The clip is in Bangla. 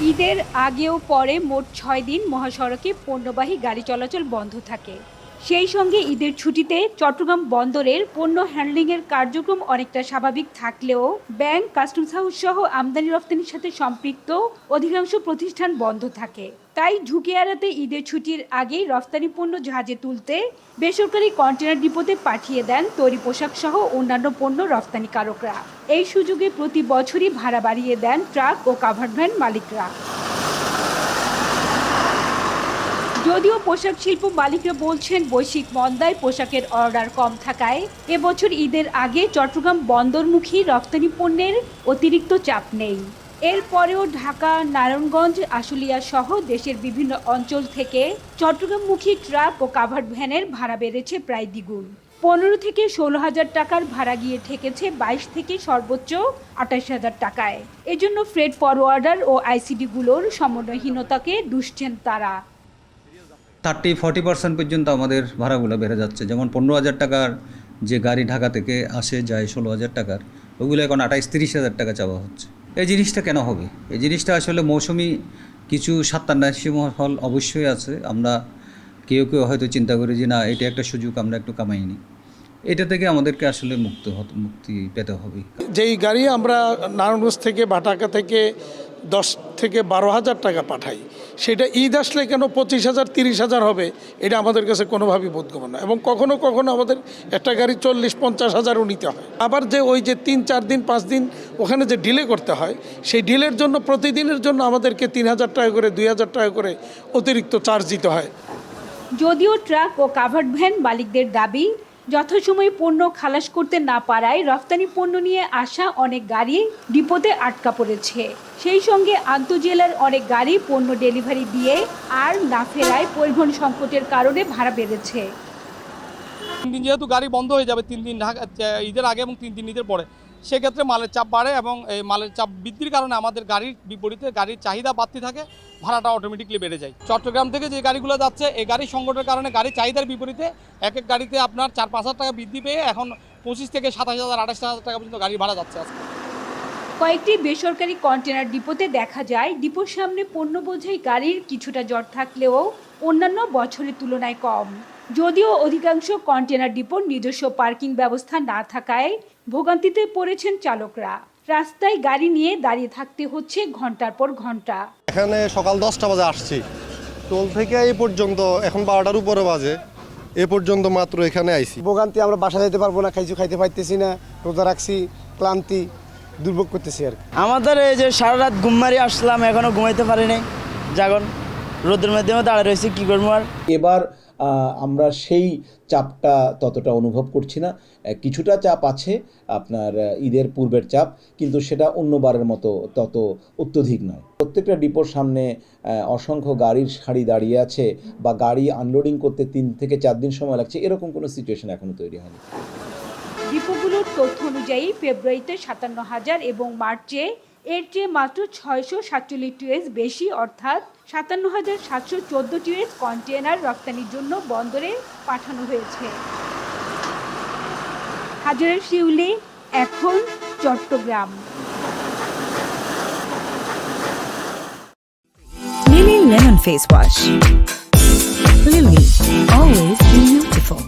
ঈদের আগেও পরে মোট ছয় দিন মহাসড়কে পণ্যবাহী গাড়ি চলাচল বন্ধ থাকে। সেই সঙ্গে ঈদের ছুটিতে চট্টগ্রাম বন্দরের পণ্য হ্যান্ডলিংয়ের কার্যক্রম অনেকটা স্বাভাবিক থাকলেও ব্যাংক, কাস্টমস হাউস সহ আমদানি রপ্তানির সাথে সম্পৃক্ত অধিকাংশ প্রতিষ্ঠান বন্ধ থাকে। তাই ঝুঁকি এড়াতে ঈদের ছুটির আগেই রফতানি পণ্য জাহাজে তুলতে বেসরকারি কন্টেনার ডিপোতে পাঠিয়ে দেন তৈরি পোশাক সহ অন্যান্য পণ্য রফতানিকারকরা এই সুযোগে প্রতি বছরই ভাড়া বাড়িয়ে দেন ট্রাক ও কাভার্ড ভ্যান মালিকরা। যদিও পোশাক শিল্প মালিকরা বলছেন বৈশ্বিক মন্দায় পোশাকের অর্ডার কম থাকায় এবছর ঈদের আগে চট্টগ্রাম বন্দরমুখী রপ্তানি পণ্যের অতিরিক্ত চাপ নেই। এরপরেও ঢাকা, নারায়ণগঞ্জ, আশুলিয়া সহ দেশের বিভিন্ন অঞ্চল থেকে চট্টগ্রামমুখী ট্রাক ও কাভার্ড ভ্যানের ভাড়া বেড়েছে প্রায় দ্বিগুণ। পনেরো থেকে ষোলো হাজার টাকার ভাড়া গিয়ে ঠেকেছে বাইশ থেকে সর্বোচ্চ আঠাশ হাজার টাকায়। এজন্য ফ্রেড ফরওয়ার্ডার ও আইসিডিগুলোর সমন্বয়হীনতাকে দুষছেন তারা। থার্টি, ফর্টি পার্সেন্ট পর্যন্ত আমাদের ভাড়াগুলো বেড়ে যাচ্ছে। যেমন পনেরো হাজার টাকার যে গাড়ি ঢাকা থেকে আসে, যায় ষোলো হাজার টাকার, ওগুলো এখন আঠাইশ, তিরিশ হাজার টাকা চাওয়া হচ্ছে। এই জিনিসটা কেন হবে? এই জিনিসটা আসলে মৌসুমি কিছু সাত্তান্নাসী ফল অবশ্যই আছে। আমরা কেউ কেউ হয়তো চিন্তা করি যে না, এটা একটা সুযোগ, আমরা একটু কামাই নিই এটা থেকে আমাদেরকে আসলে মুক্ত হতে মুক্তি পেতে হবে যেই গাড়ি আমরা নারায়ণগঞ্জ থেকে বাটাকা থেকে দশ থেকে বারো হাজার টাকা পাঠাই সেটা ঈদ আসলে কেন পঁচিশ হাজার তিরিশ হাজার হবে এটা আমাদের কাছে কোনোভাবেই বোধগম্য না। এবং কখনো কখনো আমাদের একটা গাড়ি চল্লিশ পঞ্চাশ হাজারও নিতে হয়। আবার যে ওই যে তিন চার দিন পাঁচ দিন ওখানে যে ডিলে করতে হয় সেই ডিলের জন্য প্রতিদিনের জন্য আমাদেরকে তিন হাজার টাকা করে দুই হাজার টাকা করে অতিরিক্ত চার্জ দিতে হয়। যদিও ট্রাক ও কাভার্ড ভ্যান মালিকদের দাবি যথাসময়ে পণ্য খালাস করতে না পারায় রফতানি পণ্য নিয়ে আসা অনেক গাড়ি ডিপোতে আটকা পড়েছে। সেই সঙ্গে আন্তজেলার অনেক গাড়ি পণ্য ডেলিভারি দিয়ে আর না ফেরায় পরিবহন সংকটের কারণে ভাড়া বেড়েছে। তিন দিন যেহেতু গাড়ি বন্ধ হয়ে যাবে তিন দিন ঈদের আগে এবং তিন দিন ঈদের পরে। সেক্ষেত্রে মালের চাপ বাড়ে এবং এই মালের চাপ বৃদ্ধির কারণে আমাদের গাড়ির বিপরীতে গাড়ির চাহিদা বাড়তি থাকে, ভাড়াটা অটোমেটিকলি বেড়ে যায়। চট্টগ্রাম থেকে যে গাড়িগুলো যাচ্ছে, এই গাড়ি সংকটের কারণে গাড়ি চাহিদার বিপরীতে এক এক গাড়িতে আপনার চার পাঁচ হাজার টাকা বৃদ্ধি পেয়ে এখন পঁচিশ থেকে সাতাশ হাজার, আঠাশ হাজার টাকা পর্যন্ত গাড়ি ভাড়া যাচ্ছে আজকে। কয়েকটি বেসরকারি কন্টেনার ডিপোতে দেখা যায় ডিপোর সামনে পণ্য বোঝাই গাড়ির কিছুটা জট থাকলেও অন্যান্য বছরের তুলনায় কম। যদিও অধিকাংশ কন্টেনার ডিপোর নিজস্ব পার্কিং ব্যবস্থা না থাকায় ভোগান্তিতে পড়েছেন চালকরা। রাস্তায় গাড়ি নিয়ে দাঁড়িয়ে থাকতে হচ্ছে ঘণ্টার পর ঘণ্টা। এখানে সকাল দশটা বাজে আসছি। টোল থেকে এই পর্যন্ত এখন বারোটার উপরে বাজে। এ পর্যন্ত মাত্র এখানে আইছি। ভোগান্তি আমরা বাসা যেতে পারব না খাইছু খাইতে পাইতেছি না রোজা রাখছি ক্লান্তি। দুর্ভোগ করতেছি আর আমাদের এই যে সারা রাত ঘুম মারি আসলাম এখনও ঘুমাইতে পারিনি জাগন রোদের মাধ্যমে দাঁড়িয়ে রয়েছি কি করব আর? এবার আমরা সেই চাপটা ততটা অনুভব করছি না। কিছুটা চাপ আছে আপনার ঈদের পূর্বের চাপ কিন্তু সেটা অন্যবারের মতো তত অত্যধিক নয়। প্রত্যেকটা ডিপোর সামনে অসংখ্য গাড়ির সারি দাঁড়িয়ে আছে বা গাড়ি আনলোডিং করতে তিন থেকে চার দিন সময় লাগছে এরকম কোনো সিচুয়েশন এখনও তৈরি হয়নি। ডিপোগুলোর তথ্য অনুযায়ী ফেব্রুয়ারিতে সাতান্ন হাজার এবং মার্চে এর চেয়ে মাত্র ছয়শো সাতচল্লিশ টিএস বেশি অর্থাৎ সাতান্ন হাজার সাতশো চোদ্দ টিএস কন্টেনার রপ্তানির জন্য বন্দরে পাঠানো হয়েছে হাজারের শিউলি এখন Chittagong Lemon Face Wash. Lily, always beautiful.